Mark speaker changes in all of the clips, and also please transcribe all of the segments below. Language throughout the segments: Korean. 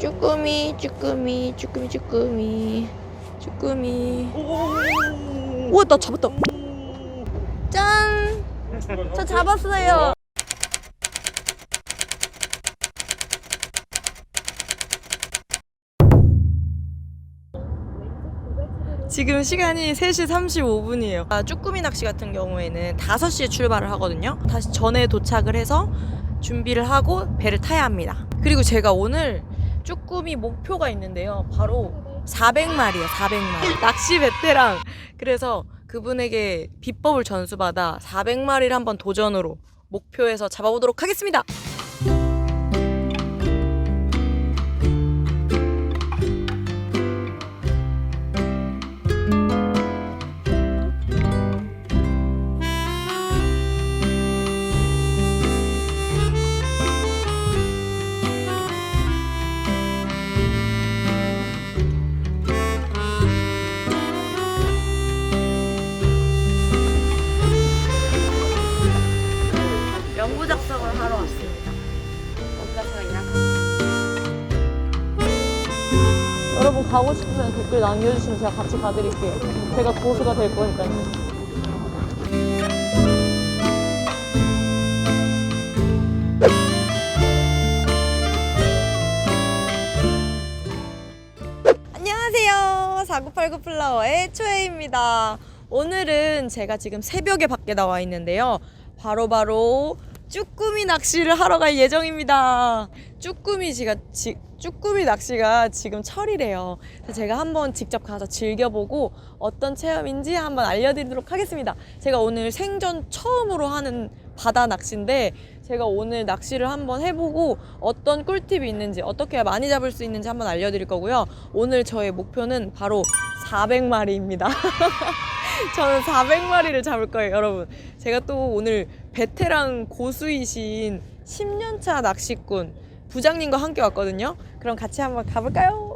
Speaker 1: 쭈꾸미 쭈꾸미 쭈꾸미 쭈꾸미 쭈꾸미 우와 나 잡았다 짠! 저 잡았어요 지금 시간이 3시 35분이에요. 아, 쭈꾸미 낚시 같은 경우에는 5시에 출발을 하거든요. 다시 전에 도착을 해서 준비를 하고 배를 타야 합니다. 그리고 제가 오늘 쭈꾸미 목표가 있는데요. 바로 400마리요, 400마리. 낚시 베테랑. 그래서 그분에게 비법을 전수받아 400마리를 한번 도전으로 목표해서 잡아보도록 하겠습니다. 가고 싶으면 댓글 남겨주시면 제가 같이 가드릴게요. 제가 고수가 될 거니까요. 안녕하세요. 4989 플라워의 초혜입니다. 오늘은 제가 지금 새벽에 밖에 나와 있는데요. 바로바로 쭈꾸미 낚시를 하러 갈 예정입니다. 쭈꾸미 지가 지, 쭈꾸미 낚시가 지금 철이래요. 그래서 제가 한번 직접 가서 즐겨보고 어떤 체험인지 한번 알려드리도록 하겠습니다. 제가 오늘 생전 처음으로 하는 바다 낚시인데 제가 오늘 낚시를 한번 해보고 어떤 꿀팁이 있는지 어떻게 많이 잡을 수 있는지 한번 알려드릴 거고요. 오늘 저의 목표는 바로 400마리입니다. 저는 400마리를 잡을 거예요, 여러분. 제가 또 오늘 베테랑 고수이신 10년차 낚시꾼 부장님과 함께 왔거든요. 그럼 같이 한번 가볼까요?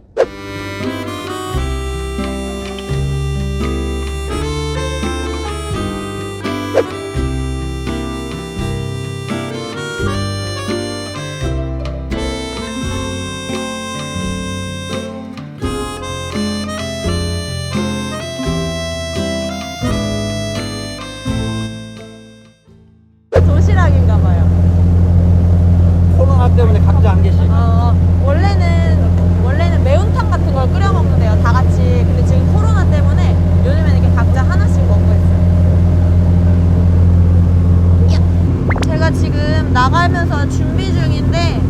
Speaker 1: 나가면서 준비 중인데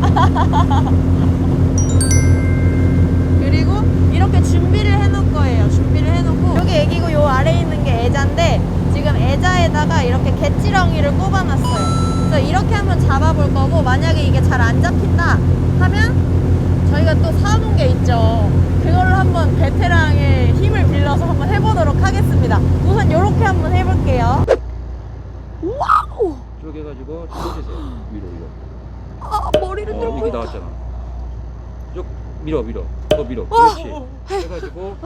Speaker 1: 그리고 이렇게 준비를 해놓을 거예요. 준비를 해놓고 여기 애기고 요 아래에 있는 게 애자인데 지금 애자에다가 이렇게 개찌렁이를 꼽아놨어요. 그래서 이렇게 한번 잡아볼 거고 만약에 이게 잘 안 잡힌다 하면 저희가 또 사놓은 게 있죠. 그걸로 한번 베테랑의 힘을 빌려서 한번 해보도록 하겠습니다. 우선 이렇게 한번 해볼게요. 와 우!
Speaker 2: 쪼개가지고 쳐주세요. 위로 위로.
Speaker 1: 아 머리를
Speaker 2: 어,
Speaker 1: 들고
Speaker 2: 여기
Speaker 1: 있다.
Speaker 2: 나왔잖아. 쭉 밀어 밀어. 더 밀어.
Speaker 1: 어!
Speaker 2: 그렇지. 해가지고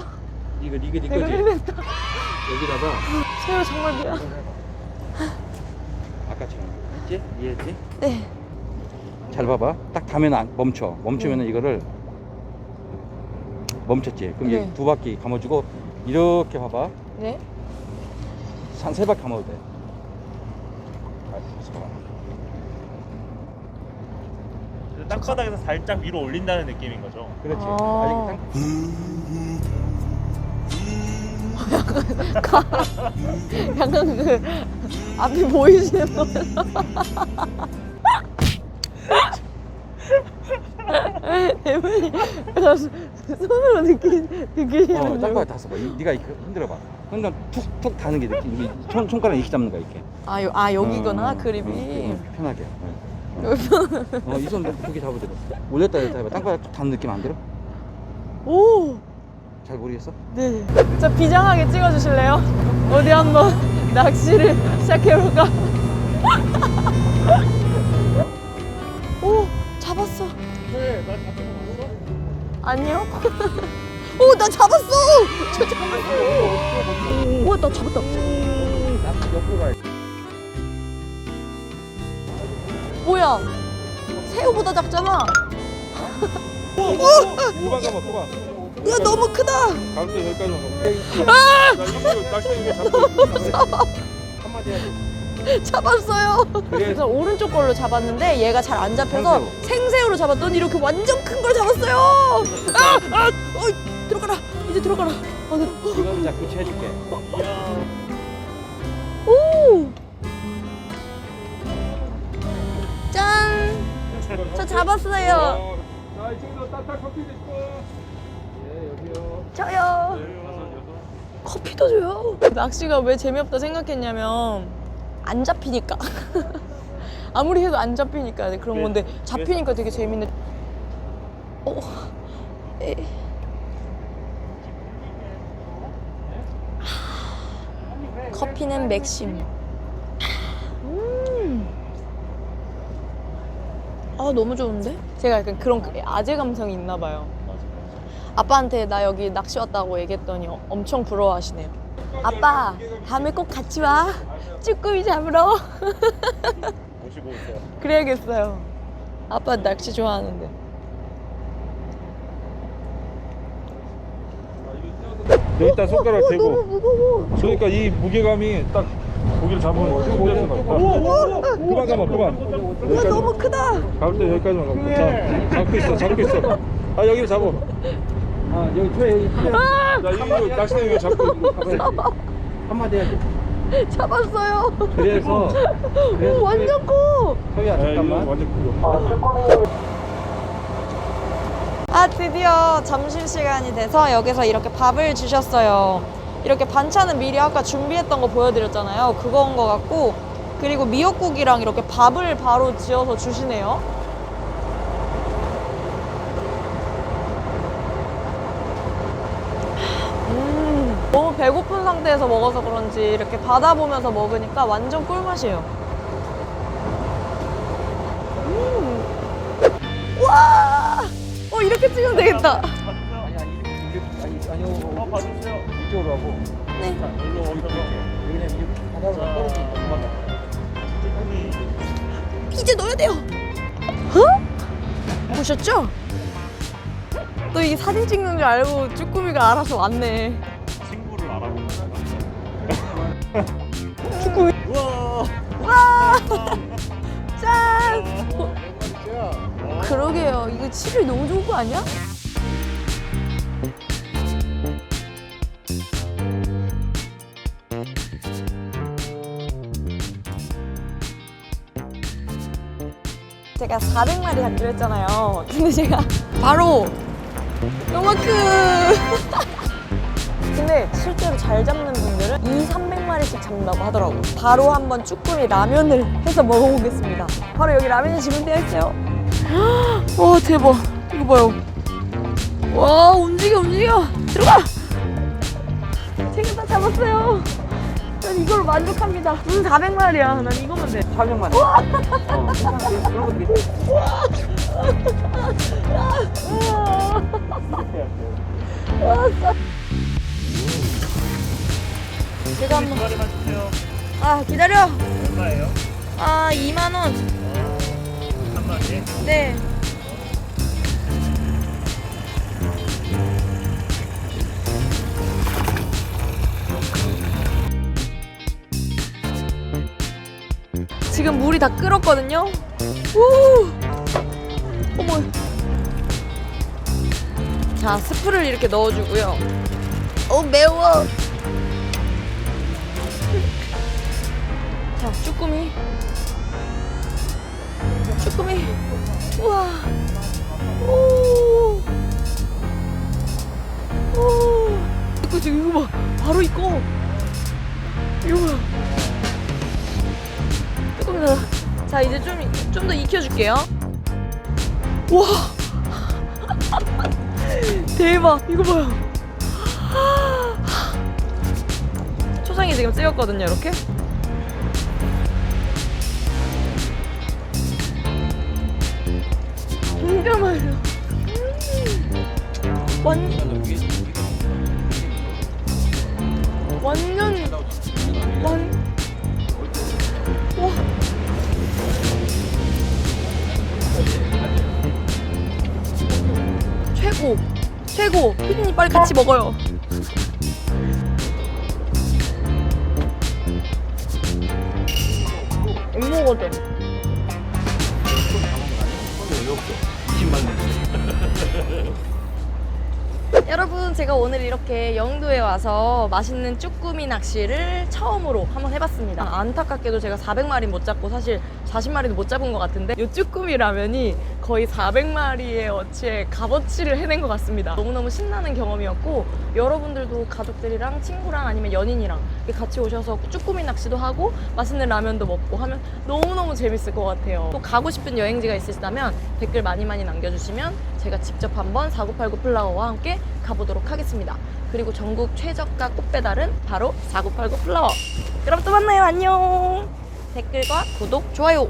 Speaker 2: 이거 이게 네
Speaker 1: 내가
Speaker 2: 거지. 여기다가
Speaker 1: 새우 정말 미안.
Speaker 2: 아까처럼 했지? 이해했지?
Speaker 1: 네.
Speaker 2: 잘 봐봐. 딱 가면 안 멈춰. 멈추면은 이거를 멈췄지. 그럼
Speaker 1: 네.
Speaker 2: 이두 바퀴 감아주고 이렇게 봐봐.
Speaker 1: 네.
Speaker 2: 한 세 바퀴 감아도 돼. 아, 그래서 봐봐.
Speaker 3: 땅바닥에서 살짝 위로 올린다는 느낌인 거죠.
Speaker 2: 그렇지.
Speaker 1: 아.
Speaker 2: 아직 땅-
Speaker 1: 약간 그 앞이 보이시는 분. 약간 손으로 느끼
Speaker 2: 어,
Speaker 1: 느끼시는
Speaker 2: 짱바닥
Speaker 1: 분.
Speaker 2: 다 써봐. 이- 네가 이렇게 흔들어봐. 흔들 툭툭 다는 게 느낌. 손 손가락 이렇게 잡는 거야 이렇게.
Speaker 1: 아, 요, 아 여기구나
Speaker 2: 어, 어,
Speaker 1: 그립이.
Speaker 2: 어, 편하게. 어, 이손 두개 잡아도 돼. 올렸다 내렸다 해봐. 땅바닥 툭 닿는 느낌 안 들어?
Speaker 1: 오,
Speaker 2: 잘 모르겠어?
Speaker 1: 네. 저 비장하게 찍어주실래요? 어디 한번 낚시를 시작해볼까? 오, 잡았어.
Speaker 3: 네, 나 잡힌 거?
Speaker 1: 아니요. 오, 나 잡았어. 저 잡았다.
Speaker 2: 옆으로 가야
Speaker 1: 뭐야? 새우보다 작잖아.
Speaker 4: 후반 가봐 후반
Speaker 1: 이거 너무 크다.
Speaker 4: 가운데 여기까지만 가봐 나 이거 낚시대 이게 잡고
Speaker 2: 한마디 해야지.
Speaker 1: 잡았어요.
Speaker 2: 그래.
Speaker 1: 그래서 오른쪽 걸로 잡았는데 얘가 잘 안 잡혀서 생새우 로 잡았더니 이렇게 완전 큰 걸 잡았어요. 아, 아, 어이, 들어가라. 이제 들어가라. 아, 네.
Speaker 2: 지금 자 교체해줄게.
Speaker 1: 오. 짠. 저 잡았어요.
Speaker 4: 자 이쪽으로 따뜻한 커피 드시고 예 여기요
Speaker 1: 저요. 커피도 줘요. 낚시가 왜 재미없다 생각했냐면 안 잡히니까. 아무리 해도 안 잡히니까 그런
Speaker 3: 왜?
Speaker 1: 건데 잡히니까 되게 재밌네. 어. 에. 커피는 맥심. 음. 아 너무 좋은데? 제가 약간 그런 그 아재 감성이 있나 봐요. 아빠한테 나 여기 낚시 왔다고 얘기했더니 어- 엄청 부러워하시네요. 아빠 다음에 꼭 같이 와. 쭈꾸미 잡으러.
Speaker 3: 모시고 오세요.
Speaker 1: 그래야겠어요. 아빠 낚시 좋아하는데.
Speaker 4: 여기다 손가락 대고.
Speaker 1: 무거워.
Speaker 4: 그러니까 이 무게감이 딱 고기를 잡으면 힘들어서 나 후반 가봐 후반
Speaker 1: 이거 너무 크다.
Speaker 4: 가볼 때 여기까지만 가봐 자. 잡고 있어 잡고 있어. 아 여기를 잡아.
Speaker 2: 아 여기 초에 여기
Speaker 4: 나 이거 낚시대 이거 잡고
Speaker 2: 한마디 해야지.
Speaker 1: 잡았어요.
Speaker 2: 그래서 그래서
Speaker 1: 오, 완전 커.
Speaker 2: 소희야
Speaker 4: 아 이거
Speaker 2: 잠깐만.
Speaker 4: 완전 크고
Speaker 1: 아 드디어 점심시간이 돼서 여기서 이렇게 밥을 주셨어요. 이렇게 반찬은 미리 아까 준비했던 거 보여드렸잖아요. 그거인 것 같고 그리고 미역국이랑 이렇게 밥을 바로 지어서 주시네요. 음, 너무 배고픈 상태에서 먹어서 그런지 이렇게 바다 보면서 먹으니까 완전 꿀맛이에요 이렇게 찍으면 되겠다
Speaker 2: 아니 아니 이렇게 아니 아니요.
Speaker 3: 어, 봐주세요.
Speaker 2: 이쪽으로 하고.
Speaker 1: 네.
Speaker 3: 자, 일로 오셔서
Speaker 2: 왜냐면 이게 바다로 떨어지니까 도망가.
Speaker 3: 쭈꾸미
Speaker 1: 이제 넣어야 돼요. 어? 보셨죠? 또 이게 사진 찍는 줄 알고 쭈꾸미가 알아서 왔네.
Speaker 3: 친구를 알아보는
Speaker 1: 쭈꾸미.
Speaker 3: 우와.
Speaker 1: 와! 짠! 어, 그러게요. 이거 칠이 너무 좋은 거 아니야? 제가 400마리 잡기로 했잖아요. 근데 제가 바로 요만큼. 근데 실제로 잘 잡는 분들은 2, 300마리씩 잡는다고 하더라고. 바로 한번 쭈꾸미 라면을 해서 먹어보겠습니다. 바로 여기 라면이 주문되어 있어요. 와 대박. 이거 봐요. 와 움직여 움직여. 들어가. 제가 다 잡았어요. 난 이걸로 만족합니다. 음 400마리야. 난 이거면 돼.
Speaker 2: 400만 원. 어. 그런 거 되게
Speaker 1: 제가 한번
Speaker 3: 두마리만 주세요.
Speaker 1: 아 기다려.
Speaker 3: 얼마예요?
Speaker 1: 아 2만 원. 네. 지금 물이 다 끓었거든요. 오! 어머. 자, 스프를 이렇게 넣어주고요. 어, 매워. 자, 쭈꾸미. 쭈꾸미. 우와. 오. 오. 이거 지금 이거 봐. 바로 이거. 이거 봐. 쭈꾸미다. 자, 이제 좀 좀 더 익혀줄게요. 와. 대박. 이거 봐요. 초장이 지금 찍었거든요, 이렇게. 진짜. 음. 완, 완전, 완, 와. 최고 최고 피디님 빨리 같이 먹어요 앵무거든 여러분 제가 오늘 이렇게 영도에 와서 맛있는 쭈꾸미 낚시를 처음으로 한번 해봤습니다. 안타깝게도 제가 400마리 못 잡고 사실 40마리도 못 잡은 것 같은데 이 쭈꾸미 라면이 거의 400마리의 어치에 값어치를 해낸 것 같습니다 너무너무 신나는 경험이었고 여러분들도 가족들이랑 친구랑 아니면 연인이랑 같이 오셔서 쭈꾸미 낚시도 하고 맛있는 라면도 먹고 하면 너무너무 재밌을 것 같아요 또 가고 싶은 여행지가 있으시다면 댓글 많이 많이 남겨주시면 제가 직접 한번 4989 플라워와 함께 가보도록 하겠습니다. 그리고 전국 최저가 꽃배달은 바로 4989 플라워. 그럼 또 만나요. 안녕. 댓글과 구독, 좋아요.